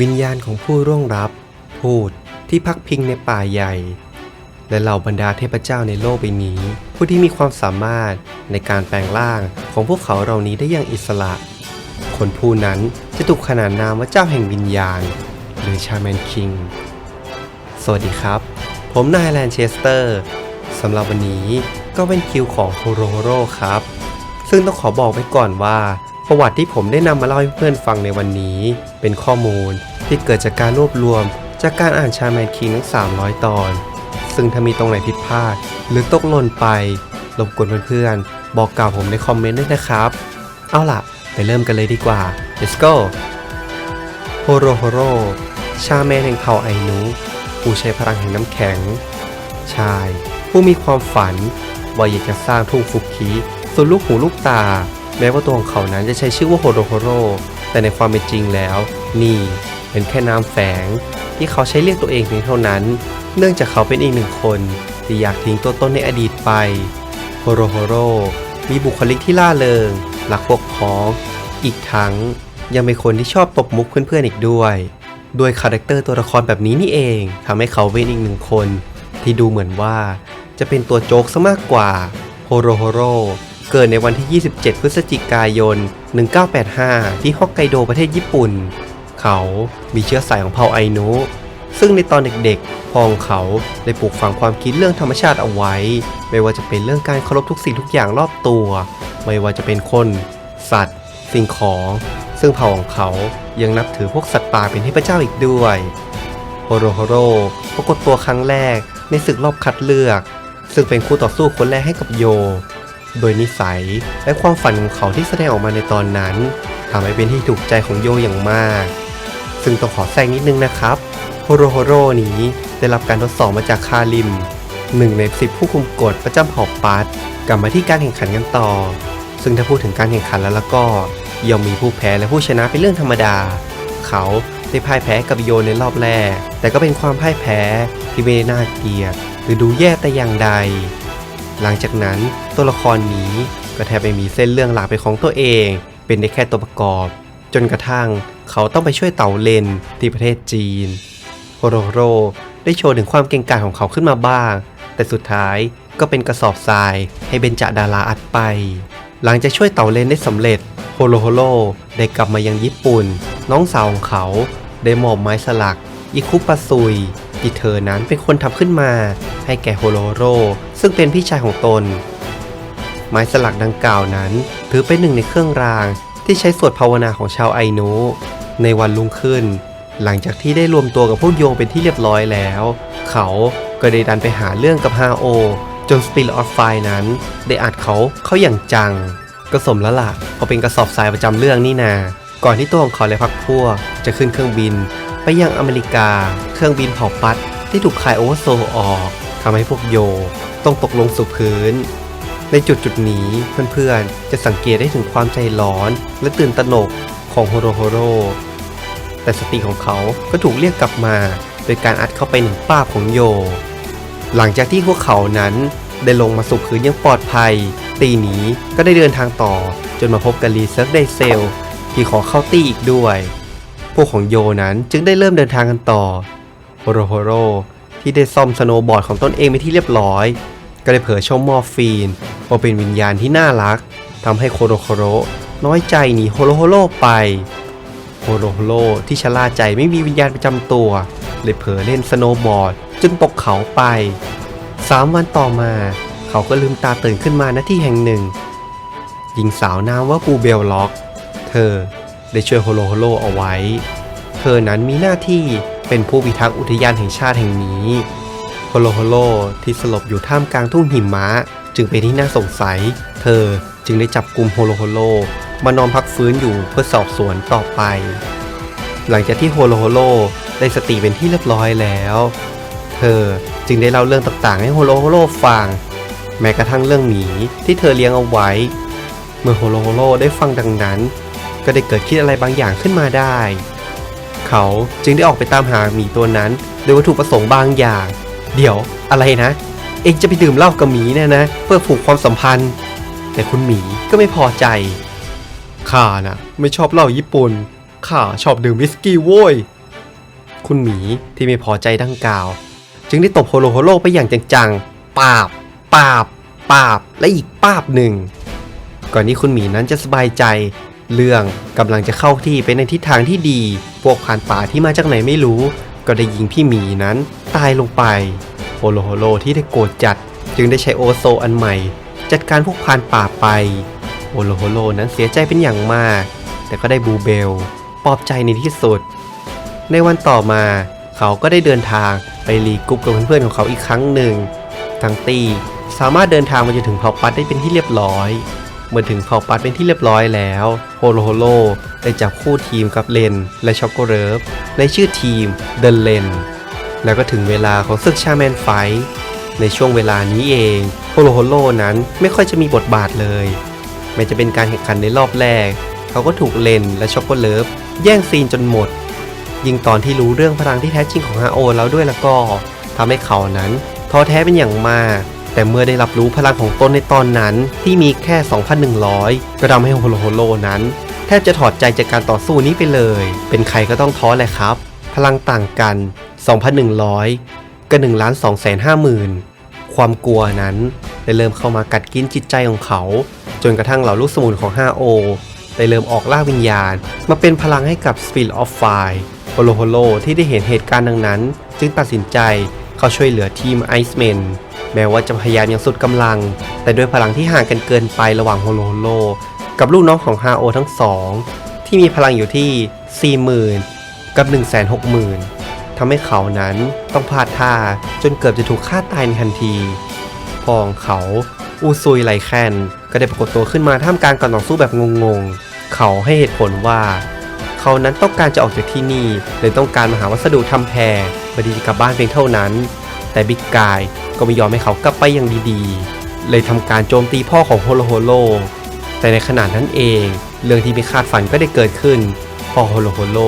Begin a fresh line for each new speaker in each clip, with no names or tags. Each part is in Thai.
วิญญาณของผู้ร่วงรับ พูดที่พักพิงในป่าใหญ่ และเหล่าบรรดาเทพเจ้าในโลกใบนี้ ผู้ที่มีความสามารถในการแปลงร่างของพวกเขาเหล่านี้ได้อย่างอิสระ คนผู้นั้นจะถูกขนานนามว่าเจ้าแห่งวิญญาณ หรือชาแมนคิง สวัสดีครับ ผมนายแลนเชสเตอร์สำหรับวันนี้ก็เป็นคิวของโฮโรโรครับ ซึ่งต้องขอบอกไว้ก่อนว่า ประวัติที่ผมได้นำมาเล่าให้เพื่อนฟังในวันนี้ เป็นข้อมูลที่เกิดจากการรวบรวม จากการอ่านชาแมนคิงทั้ง 300 ตอน ซึ่งถ้ามีตรงไหนผิดพลาด หรือตกหล่นไปรบกวนเพื่อนๆ บอกกล่าวผมในคอมเมนต์ด้วยนะครับ เอาล่ะ ไปเริ่มกันเลยดีกว่า let's go โฮโรโฮโรชาแมนแห่งเผ่าไอนุผู้ใช้พลังแห่งน้ำแข็ง ชาย ผู้มีความฝันว่าอยากจะสร้างทุ่งฟุกิส่วนลูกหูลูกตา แม้ว่าตัวของเขานั้นจะใช้ชื่อว่าโฮโรโฮโรแต่ในความเป็นจริงแล้ว นี่เป็นแค่นามแฝง ที่เขาใช้เรียกตัวเองเพียงเท่านั้น เนื่องจากเขาเป็นอีกหนึ่งคนที่อยากทิ้งตัวตนในอดีตไปโฮโรโฮโรมีบุคลิกที่ล่าเริงรักพวกพ้อง อีกทั้งยังเป็นคนที่ชอบตบมุกเพื่อนๆอีกด้วยด้วยคาแรคเตอร์ตัวละครแบบนี้นี่เองทำให้เขาเป็นอีกหนึ่งคน ที่ดูเหมือนว่าจะเป็นตัวโจ๊กซะมากกว่าโฮโรโฮโร เกิดในวันที่ 27 พฤศจิกายน 1985 ที่ฮอกไกโดประเทศญี่ปุ่น เขามีเชื้อสายของเผ่าไอนุ ซึ่งในตอนเด็กๆพ่อของเขาได้ปลูกฝังความคิดเรื่องธรรมชาติเอาไว้ ไม่ว่าจะเป็นเรื่องการเคารพทุกสิ่งทุกอย่างรอบตัว ไม่ว่าจะเป็นคน สัตว์ สิ่งของ ซึ่งเผ่าของเขายังนับถือพวกสัตว์ป่าเป็นเทพเจ้าอีกด้วยโฮโรโฮโรปรากฏตัวครั้งแรกในศึกรอบคัดเลือก ซึ่งเป็นคู่ต่อสู้คนแรกให้กับโย โดยนิสัยและความฝันของเขาที่แสดงออกมาในตอนนั้นทำให้เป็นที่ถูกใจของโยอย่างมาก ซึ่งต้องขอแซงนิดนึงนะครับโฮโรโฮโรนี้ได้รับการทดสอบมาจากคาริมหนึ่งในสิบผู้คุมกฎประจำเผ่าปาร์ตกลับมาที่การแข่งขันกันต่อ ซึ่งถ้าพูดถึงการแข่งขันแล้วแล้วก็ย่อมมีผู้แพ้และผู้ชนะเป็นเรื่องธรรมดา เขาได้พ่ายแพ้กับโยในรอบแรก แต่ก็เป็นความพ่ายแพ้ที่ไม่ได้น่าเกลียดหรือดูแย่แต่อย่างใด หลังจากนั้นตัวละครนี้ก็แทบไม่มีเส้นเรื่องหลักเป็นของตัวเอง เป็นได้แค่ตัวประกอบ จนกระทั่งเขาต้องไปช่วยเต่าเลนที่ประเทศจีนโฮโรโรได้โชว์ถึงความเก่งกาจของเขาขึ้นมาบ้าง แต่สุดท้ายก็เป็นกระสอบทรายให้เบนจาดาราอัดไป หลังจากช่วยเต่าเลนได้สำเร็จโฮโลโฮโลได้กลับมายังญี่ปุ่น น้องสาวของเขาได้มอบไม้สลักอิคุปะซุยที่เธอนั้นเป็นคนทำขึ้นมา ให้แก่โฮโลโฮโร ซึ่งเป็นพี่ชายของตน ไม้สลักดังกล่าวนั้น ถือเป็นหนึ่งในเครื่องรางที่ใช้สวดภาวนาของชาวไอโนในวันรุ่งขึ้น หลังจากที่ได้รวมตัวกับพวกโยงเป็นที่เรียบร้อยแล้ว เขาก็ได้ดันไปหาเรื่องกับฮาโอจนสปิลออฟไฟนั้น ได้อัดเขาเข้าอย่างจัง ก็สมแล้วล่ะเขาเป็นกระสอบทรายประจำเรื่องนี่นา ก่อนที่ตัวของเขาและพักพวกจะขึ้นเครื่องบิน ไปยังอเมริกา เครื่องบินเผาปัดที่ถูกคายโอเวอร์โซออกทำให้พวกโย ต้องตกลงสู่พื้น ในจุดจุดนี้เพื่อนๆ จะสังเกตได้ถึงความใจร้อน และตื่นตระหนกของโฮโรโฮโร แต่สติของเขาก็ถูกเรียกกลับมา โดยการอัดเข้าไปหนึ่งป้าของโย หลังจากที่พวกเขานั้นได้ลงมาสู่พื้นอย่างปลอดภัย ตีหนีก็ได้เดินทางต่อ จนมาพบกับรีเซิร์ฟไดเซลที่ขอเข้าตีอีกด้วย พวกของโยนั้นจึงได้เริ่มเดินทางกันต่อโฮโรโฮโรที่ได้ซ่อมสโนว์บอร์ดของตนเองไปที่เรียบร้อย ก็ได้เผยชมมอร์ฟีนว่าเป็นวิญญาณที่น่ารักทำให้โคโรโคโรน้อยใจหนีโฮโรโฮโรไป โฮโรโฮโรที่ชะล่าใจไม่มีวิญญาณประจำตัว เลยเผลอเล่นสโนว์บอร์ดจนตกเขาไปสามวันต่อมา เขาก็ลืมตาตื่นขึ้นมาณที่แห่งหนึ่ง หญิงสาวนามว่าปูเบลล็อก เธอได้ช่วยโฮโลโฮโลเอาไว้ เธอนั้นมีหน้าที่เป็นผู้พิทักษ์อุทยานแห่งชาติแห่งนี้ ฮโลโฮโลที่สลบอยู่ท่ามกลางทุ่งหิมะจึงเป็นที่น่าสงสัย เธอจึงได้จับกลุ่มโฮโลโฮโลมานอนพักฟื้นอยู่เพื่อสอบสวนต่อไป หลังจากที่โฮโลโฮโลได้สติเป็นที่เรียบร้อยแล้ว เธอจึงได้เล่าเรื่องต่างๆ ให้โฮโลโฮโลฟัง แม้กระทั่งเรื่องหมีที่เธอเลี้ยงเอาไว้ เมื่อโฮโลโฮโลได้ฟังดังนั้น ก็ได้เกิดคิดอะไรบางอย่างขึ้นมาได้ เขาจึงได้ออกไปตามหาหมีตัวนั้น โดยวัตถุประสงค์บางอย่าง เดี๋ยวอะไรนะ เองจะไปดื่มเหล้ากับหมีเนี่ยนะ เพื่อผูกความสัมพันธ์ แต่คุณหมีก็ไม่พอใจข้านะไม่ชอบเหล้าญี่ปุ่นข้าชอบดื่มวิสกี้โว้ยคุณหมีที่ไม่พอใจดังกล่าว จึงได้ตบโฮโลโฮโลไปอย่างจังๆปาบปาบปาบและอีกปาบหนึ่ง ก่อนที่คุณหมีนั้นจะสบายใจ เรื่องกำลังจะเข้าที่ไปในทิศทางที่ดี พวกผ่านป่าที่มาจากไหนไม่รู้ ก็ได้ยิงพี่หมีนั้นตายลงไปโฮโลโฮโลที่ได้โกรธจัด จึงได้ใช้โอโซอันใหม่ จัดการพวกพานป่าไปโฮโลโฮโลนั้นเสียใจเป็นอย่างมาก แต่ก็ได้บูเบลปลอบใจในที่สุด ในวันต่อมาเขาก็ได้เดินทางไปรีกรุ๊ปกับเพื่อนๆของเขาอีกครั้งหนึ่งทั้งตีสามารถเดินทางมาจนถึงเผ่าปัดได้เป็นที่เรียบร้อย มื่อถึงเผ่าปัดเป็นที่เรียบร้อยแล้วโฮโลโฮโลได้จับคู่ทีมกับเลนและช็อกโกเริฟในชื่อทีมเดนเลนแล้วก็ถึงเวลาของศึกชาแมนไฟท์ในช่วงเวลานี้เองโฮโลโฮโลนั้นไม่ค่อยจะมีบทบาทเลยแม้จะเป็นการแข่งขันในรอบแรก เขาก็ถูกเลนและช็อกโกเลิฟแย่งซีนจนหมด ยิ่งตอนที่รู้เรื่องพลังที่แท้จริงของฮาโอแล้วด้วยแล้วก็ทำให้เขานั้นท้อแท้เป็นอย่างมาก แต่เมื่อได้รับรู้พลังของตนในตอนนั้นที่มีแค่ 2,100 ก็ทำให้โฮโลโฮโลนั้น แทบจะถอดใจจากการต่อสู้นี้ไปเลย เป็นใครก็ต้องท้อแหละครับ พลังต่างกัน 2,100 กับ1ล้าน2แสน5หมื่นความกลัวนั้นได้เริ่มเข้ามากัดกินจิตใจของเขา จนกระทั่งเหล่าลูกสมุนของ 5O ได้เริ่มออกล่าวิญญาณ มาเป็นพลังให้กับ Spirit of Fire โฮโลโฮโลที่ได้เห็นเหตุการณ์ดังนั้น จึงตัดสินใจเข้าช่วยเหลือทีม Iceman แม้ว่าจะพยายามอย่างสุดกำลัง แต่ด้วยพลังที่ห่างกันเกินไประหว่างโฮโลโฮโล กับลูกน้องของ 5O ทั้งสอง ที่มีพลังอยู่ที่ 40,000 กับ 160,000ทำให้เขานั้นต้องพลาดท่าจนเกือบจะถูกฆ่าตายในทันทีพองเขาอูซุยไลแคนก็ได้ปรากฏตัวขึ้นมาท่ามกลางการต่อสู้แบบงงๆ เขาให้เหตุผลว่า เขานั้นต้องการจะออกจากที่นี่เลยต้องการมาหาวัสดุทำแพรบดีจะกลับบ้านเพียงเท่านั้น แต่บิ๊กกาย ก็ไม่ยอมให้เขากลับไปอย่างดีๆ เลยทำการโจมตีพ่อของโฮโลโฮโล แต่ในขณะนั้นเอง เรื่องที่ไม่คาดฝันก็ได้เกิดขึ้น พ่อโฮโลโฮโล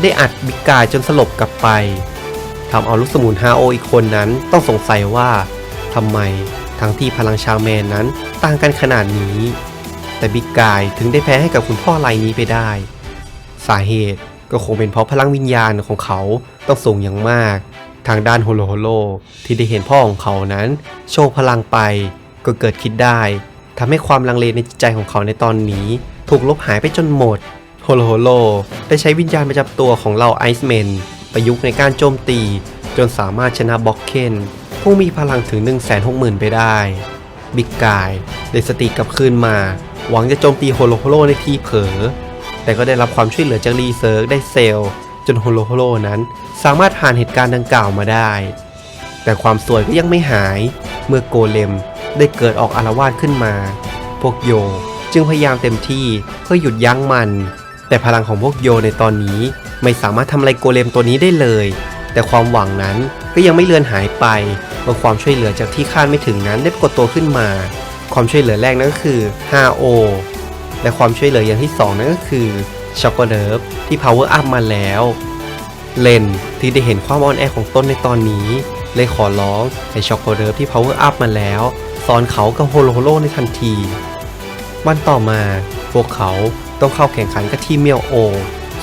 ได้อัดบิ๊กกายจนสลบกลับไปทำเอาลูกสมุนฮาโออีกคนนั้นต้องสงสัยว่าทำไมทั้งที่พลังชาวแมนนั้นต่างกันขนาดนี้ แต่บิ๊กกายถึงได้แพ้ให้กับคุณพ่อรายนี้ไปได้ สาเหตุก็คงเป็นเพราะพลังวิญญาณของเขาต้องสูงอย่างมาก ทางด้านโฮโลโฮโลที่ได้เห็นพ่อของเขานั้น โชว์พลังไปก็เกิดคิดได้ทำให้ความลังเลในจิตใจของเขาในตอนนี้ ถูกลบหายไปจนหมดโฮโลโฮโลได้ใช้วิญญาณประจำตัวของเหล่าไอซ์แมนประยุกต์ในการโจมตี จนสามารถชนะบ็อกเคนผู้มีพลังถึง 160,000 ไปได้บิ๊กกายได้สติกลับคืนมา หวังจะโจมตีโฮโลโฮโลในที่เผลอแต่ก็ได้รับความช่วยเหลือจากรีเซิร์กได้เซล จนโฮโลโฮโลนั้นสามารถผ่านเหตุการณ์ดังกล่าวมาได้ แต่ความสวยก็ยังไม่หาย เมื่อโกเลมได้เกิดออกอารวาสขึ้นมา พวกโยจึงพยายามเต็มที่เพื่อหยุดยั้งมัน แต่พลังของพวกโยในตอนนี้ไม่สามารถทำอะไรโกเลมตัวนี้ได้เลย แต่ความหวังนั้นก็ยังไม่เลือนหายไปเมื่อความช่วยเหลือจากที่คาดไม่ถึงนั้นได้ปรากฏตัวขึ้นมา ความช่วยเหลือแรกนั่นก็คือ 5O และความช่วยเหลืออย่างที่ 2 นั่นก็คือ ช็อกโกเลิฟที่ power up มาแล้ว เลนที่ได้เห็นความอ่อนแอของต้นในตอนนี้ เลยขอร้องให้ช็อกโกเลิฟที่ power up มาแล้วสอนเขากับโฮโลโฮโลในทันที วันต่อมาพวกเขาต้องเข้าแข่งขันกับทีมเมียวโอ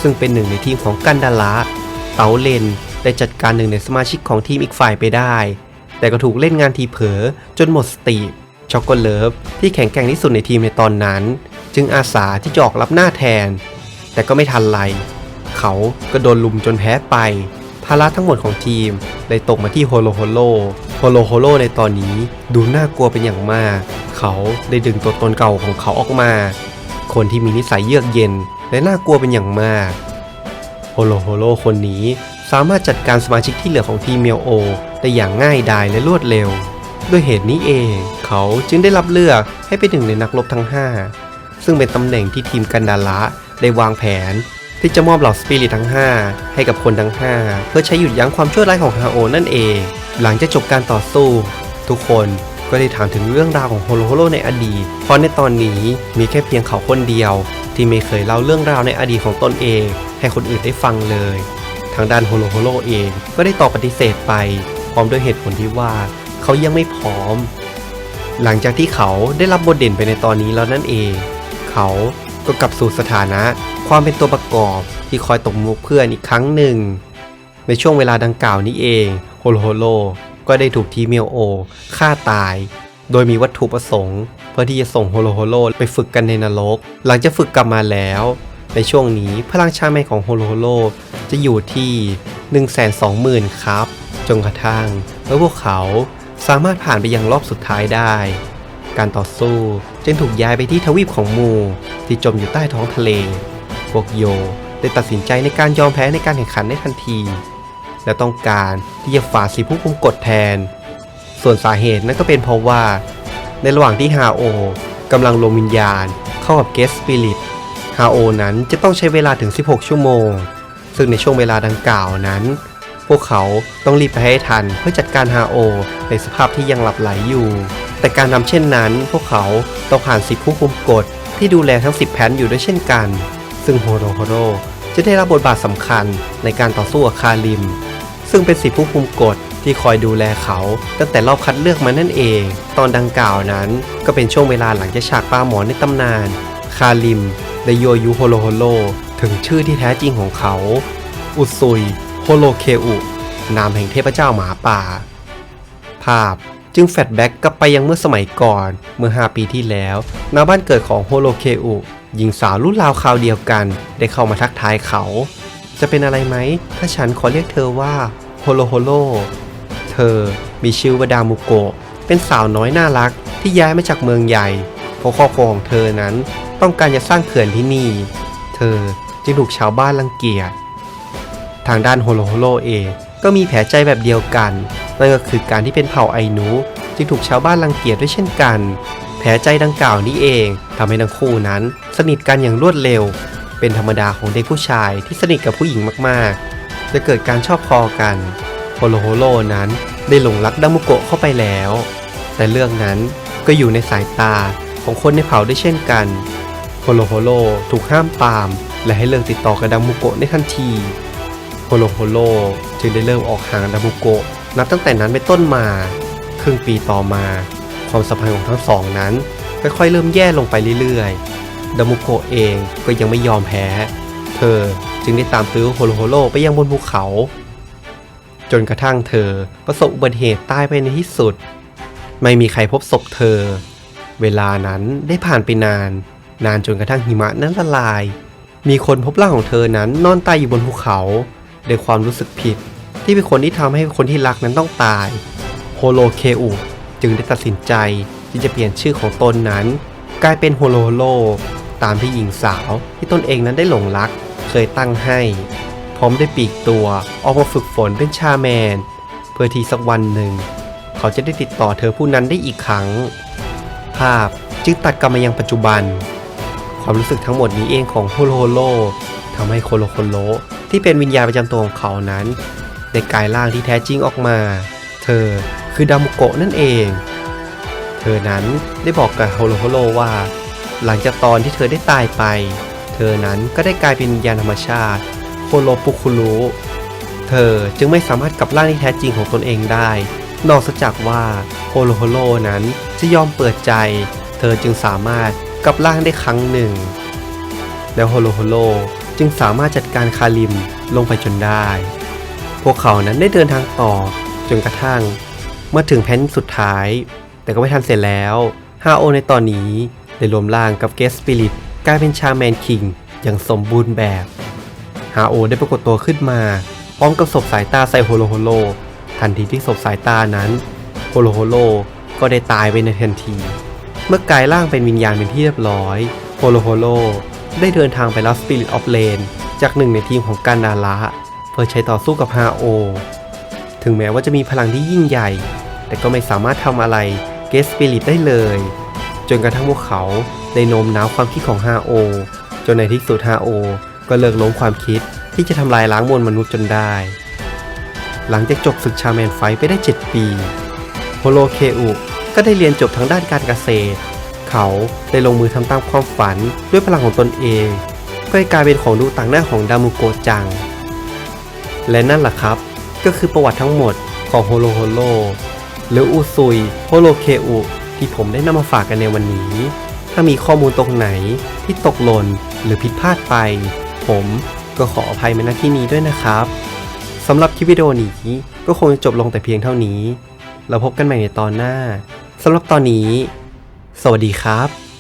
ซึ่งเป็นหนึ่งในทีมของกันดาระเต๋าเลนได้จัดการหนึ่งในสมาชิกของทีมอีกฝ่ายไปได้ แต่ก็ถูกเล่นงานทีเผลอจนหมดสติช็อกโกเลิฟที่แข็งแกร่งที่สุดในทีมในตอนนั้น จึงอาสาที่จะออกรับหน้าแทน แต่ก็ไม่ทันไร เขาก็โดนลุมจนแพ้ไป ภาระทั้งหมดของทีมเลยตกมาที่โฮโลโฮโล โฮโลโฮโลในตอนนี้ดูน่ากลัวเป็นอย่างมาก เขาได้ดึงตัวตนเก่าของเขาออกมา คนที่มีนิสัยเยือกเย็นและน่ากลัวเป็นอย่างมาก โฮโลโฮโลคนนี้สามารถจัดการสมาชิกที่เหลือของทีมเมียวโอได้อย่างง่ายดายและรวดเร็ว ด้วยเหตุนี้เอง เขาจึงได้รับเลือกให้เป็นหนึ่งในนักรบทั้ง 5 ซึ่งเป็นตำแหน่งที่ทีมกันดาระ ได้วางแผน ที่จะมอบเหล่าสปิริตทั้ง 5 ให้กับคนทั้ง 5 เพื่อใช้หยุดยั้งความชั่วร้ายของฮาโอนั่นเอง หลังจากจบการต่อสู้ ทุกคนก็ได้ถามถึงเรื่องราวของโฮโลโฮโลในอดีต เพราะในตอนนี้มีแค่เพียงเขาคนเดียว ที่ไม่เคยเล่าเรื่องราวในอดีตของตนเอง ให้คนอื่นได้ฟังเลย ทางด้านโฮโลโฮโลเองก็ได้ตอบปฏิเสธไป พร้อมด้วยเหตุผลที่ว่า เขายังไม่พร้อม หลังจากที่เขาได้รับบทเด่นไปในตอนนี้แล้วนั่นเอง เขา ก็กลับสู่สถานะ ความเป็นตัวประกอบที่คอยตบมุกเพื่อนอีกครั้งหนึ่ง ในช่วงเวลาดังกล่าวนี้เองโฮโลโฮโลก็ได้ถูกทีเมียวโอฆ่าตาย โดยมีวัตถุประสงค์ เพื่อที่จะส่งโฮโลโฮโลไปฝึกกันในนรก หลังจากฝึกกลับมาแล้ว ในช่วงนี้พลังชาแมนของโฮโลโฮโลจะอยู่ที่ 120,000 ครับ จนกระทั่งเมื่อพวกเขาสามารถผ่านไปยังรอบสุดท้ายได้ การต่อสู้จึงถูกย้ายไปที่ทวีปของมูที่จมอยู่ใต้ท้องทะเล พวกโยได้ตัดสินใจในการยอมแพ้ในการแข่งขันในทันที และต้องการที่จะฝ่าสีผู้คุมกฎแทน ส่วนสาเหตุนั้นก็เป็นเพราะว่า ในระหว่างที่ฮาโอกำลังรวมวิญญาณเข้ากับเกสสปิริตฮาโอนั้นจะต้องใช้เวลาถึง 16 ชั่วโมง ซึ่งในช่วงเวลาดังกล่าวนั้น พวกเขาต้องรีบไปให้ทันเพื่อจัดการฮาโอในสภาพที่ยังหลับไหลอยู่ แต่การทำเช่นนั้นพวกเขาต้องผ่านสิบผู้คุมกฎที่ดูแลทั้ง 10แผนอยู่ด้วยเช่นกัน ซึ่งโฮโรโฮโรจะได้รับบทบาทสำคัญในการต่อสู้กับคาริม ซึ่งเป็นสิบผู้คุมกฎที่คอยดูแลเขาตั้งแต่รอบคัดเลือกมานั่นเอง ตอนดังกล่าวนั้นก็เป็นช่วงเวลาหลังจากฉากปลาหมอนในตำนาน คาริมได้โยยุโฮโลโฮโลถึงชื่อที่แท้จริงของเขา อุซุย โฮโลเคอุ นามแห่งเทพเจ้าหมาป่า ภาพ จึงแฟลชแบ็กกลับไปยังเมื่อสมัยก่อนเมื่อ 5 ปีที่แล้วณบ้านเกิดของโฮโลเคอุหญิงสาวรุ่นราวคราวเดียวกัน ได้เข้ามาทักทายเขา จะเป็นอะไรไหม ถ้าฉันขอเรียกเธอว่าโฮโลโฮโลเธอมีชื่อว่าดามุโกะเป็นสาวน้อยน่ารักที่ย้ายมาจากเมืองใหญ่เพราะครอบครัวของเธอนั้นต้องการจะสร้างเขื่อนที่นี่ เธอจึงถูกชาวบ้านรังเกียจทางด้านโฮโลโฮโลเองก็มีแผลใจแบบเดียวกัน นั่นก็คือการที่เป็นเผ่าไอนูจึงถูกชาวบ้านรังเกียจด้วยเช่นกัน แผลใจดังกล่าวนี้เองทำให้ทั้งคู่นั้น สนิทกันอย่างรวดเร็ว เป็นธรรมดาของเด็กผู้ชายที่สนิทกับผู้หญิงมากๆ จะเกิดการชอบพอกันโฮโลโฮโลนั้นได้หลงรักดามุโกะเข้าไปแล้ว แต่เรื่องนั้นก็อยู่ในสายตาของคนในเผ่าด้วยเช่นกันโฮโลโฮโลถูกห้ามปามและให้เลิกติดต่อกับดามุโกะในทันทีโฮโลโฮโลจึงได้เริ่มออกห่างดามุโกะ นับตั้งแต่นั้นเป็นต้นมา ครึ่งปีต่อมา ความสัมพันธ์ของทั้งสองนั้นค่อยๆเริ่มแย่ลงไปเรื่อยๆ ดามุโกะเองก็ยังไม่ยอมแพ้ เธอจึงได้ตามตื้อโฮโลโฮโลไปยังบนภูเขา จนกระทั่งเธอประสบอุบัติเหตุตายไปในที่สุด ไม่มีใครพบศพเธอ เวลานั้นได้ผ่านไปนาน นานจนกระทั่งหิมะนั้นละลาย มีคนพบร่างของเธอนั้นนอนตายอยู่บนภูเขาด้วยความรู้สึกผิด ที่เป็นคนที่ทำให้คนที่รักนั้นต้องตาย โฮโลเคอุจึงได้ตัดสินใจที่จะเปลี่ยนชื่อของตนนั้น กลายเป็นโฮโลโล ตามที่หญิงสาวที่ตนเองนั้นได้หลงรักเคยตั้งให้ พร้อมได้ปีกตัวออกมาฝึกฝนเป็นชาแมน เพื่อที่สักวันหนึ่ง เขาจะได้ติดต่อเธอผู้นั้นได้อีกครั้ง ภาพจึงตัดกลับมายังปัจจุบัน ความรู้สึกทั้งหมดนี้เองของโฮโลโลทำให้โคโลโคโลที่เป็นวิญญาณประจำตัวของเขานั้น ได้กลายร่างที่แท้จริงออกมา เธอคือดามุโกะนั่นเอง เธอนั้นได้บอกกับโฮโลโฮโลว่า หลังจากตอนที่เธอได้ตายไป เธอนั้นก็ได้กลายเป็นวิญญาณธรรมชาติโคโลปุคุรุเธอจึงไม่สามารถกลับร่างที่แท้จริงของตนเองได้ นอกจากว่าโฮโลโฮโลนั้นจะยอมเปิดใจ เธอจึงสามารถกลับร่างได้ครั้งหนึ่ง แล้วโฮโลโฮโลจึงสามารถจัดการคาริมลงไปจนได้ พวกเขานั้นได้เดินทางต่อจนกระทั่ง เมื่อถึงแผ่นสุดท้าย แต่ก็ไม่ทันเสร็จแล้วฮาโอในตอนนี้ได้รวมร่างกับเกสปิริตกลายเป็นชาแมนคิงอย่างสมบูรณ์แบบฮาโอได้ปรากฏตัวขึ้นมา พร้อมกับศพสายตาใส่โฮโลโฮโล ทันทีที่ศพสายตานั้นโฮโลโฮโลก็ได้ตายไปในทันที เมื่อกลายร่างเป็นวิญญาณเป็นที่เรียบร้อยโฮโลโฮโลได้เดินทางไปรับ Spirit of Rain จากหนึ่งในทีมของกันดาระ อใช้ต่อสู้กับฮาโอ ถึงแม้ว่าจะมีพลังที่ยิ่งใหญ่ แต่ก็ไม่สามารถทำอะไรเกส Spirit ได้เลย จนกระทั่งพวกเขาได้โน้มน้าวความคิดของฮาโอ จนในที่สุดฮาโอ ก็เลิกล้มความคิดที่จะทำลายล้างมวลมนุษย์จนได้ หลังจากจบศึกชาแมนไฟไปได้ 7 ปีโฮโลเคอุก็ได้เรียนจบทางด้านการเกษตร เขาได้ลงมือทำตามความฝันด้วยพลังของตนเองเพื่อให้กลายเป็นของดูต่างหน้าของดามุโกจัง และนั่นแหละครับ ก็คือประวัติทั้งหมดของโฮโลโฮโลหรืออุซุยโฮโลเคอุที่ผมได้นำมาฝากกันในวันนี้ ถ้ามีข้อมูลตรงไหนที่ตกหล่นหรือผิดพลาดไป ผมก็ขออภัยมาณที่นี้ด้วยนะครับสำหรับคลิปวิดีโอนี้ก็คงจะจบลงแต่เพียงเท่านี้ เราพบกันใหม่ในตอนหน้าสำหรับตอนนี้ สวัสดีครับ